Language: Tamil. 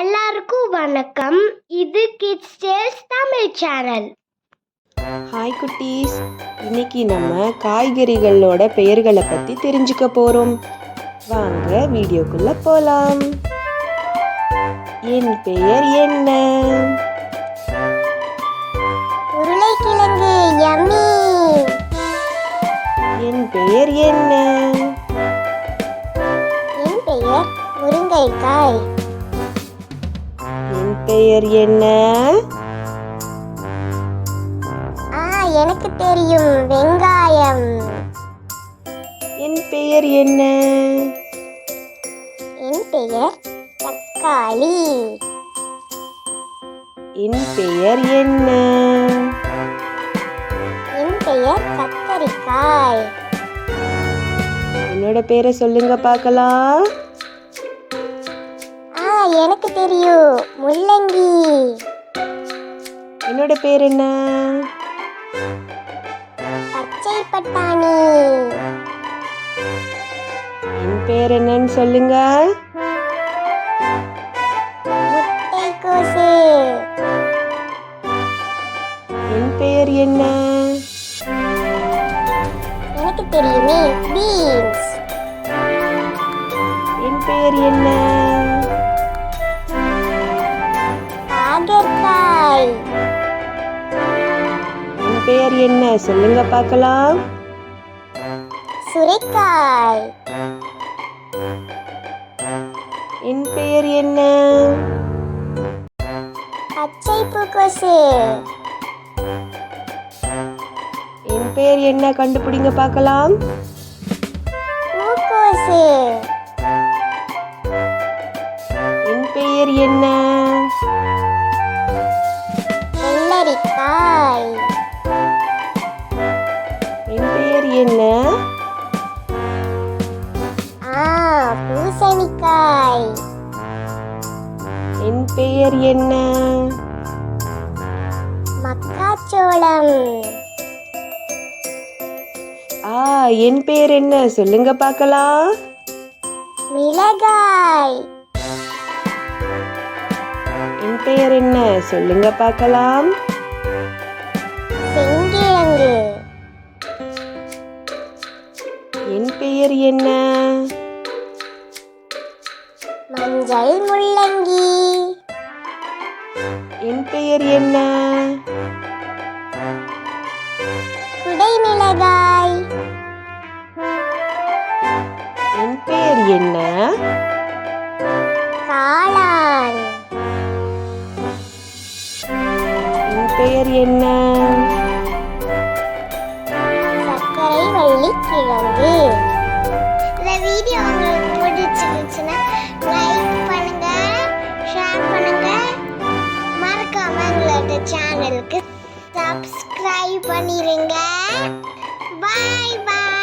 எல்லாருக்கும் வணக்கம். இது kids tales Tamil channel hi குட்டீஸ். இன்னைக்கு நம்ம காய்கறிகளோட பெயர்களை பற்றி தெரிஞ்சுக்க போகிறோம் வாங்க வீடியோக்குள்ள போகலாம் என் பெயர் என்ன? உருளைக்கிழங்கு யம்மி என் பெயர் என்ன? என் பெயர் முருங்கைக்காய். பெயர் என்ன? ஆ எனக்கு தெரியும். வெங்காயம். என் பெயர் என்ன? என் பெயர் தக்காளி. என் பெயர் என்ன? என் பெயர் கத்தரிக்காய். என்னோட பேரை சொல்லுங்க பார்க்கலாம். எனக்கு தெரியும். முள்ளங்கி. என்னோட பேர் என்ன? பச்சை பட்டாணி. என் பேர் என்னன்னு சொல்லுங்க. முட்டைக்கோசு என் பெயர் என்ன? எனக்கு தெரியுமே பீன்ஸ். என் பெயர் என்ன? என்ன? சொல்லுங்க பார்க்கலாம். சுரைக்காய். என் பெயர் என்ன? பச்சை பூக்கோசு. என் பெயர் என்ன? கண்டுபிடிங்க பார்க்கலாம். என்ன? ஆ பூசணிக்காய். என் பெயர் என்ன? மக்காச்சோளம். ஆ என் பெயர் என்ன? சொல்லுங்க பார்க்கலாம். மிளகாய். என் பெயர் என்ன? சொல்லுங்க பார்க்கலாம். பெயர் என்ன? மஞ்சள் முள்ளங்கி. என் பெயர் என்ன? குடை மிளகாய் என் பெயர் என்ன? காளான். என் பெயர் என்ன? சர்க்கரை வள்ளி கிழங்கு. இருந்துச்சுன்னா லைக் பண்ணுங்க ஷேர் பண்ணுங்க. மறக்காம எங்களோட சேனலுக்கு சப்ஸ்கிரைப் பண்ணிருங்க. பாய் பாய்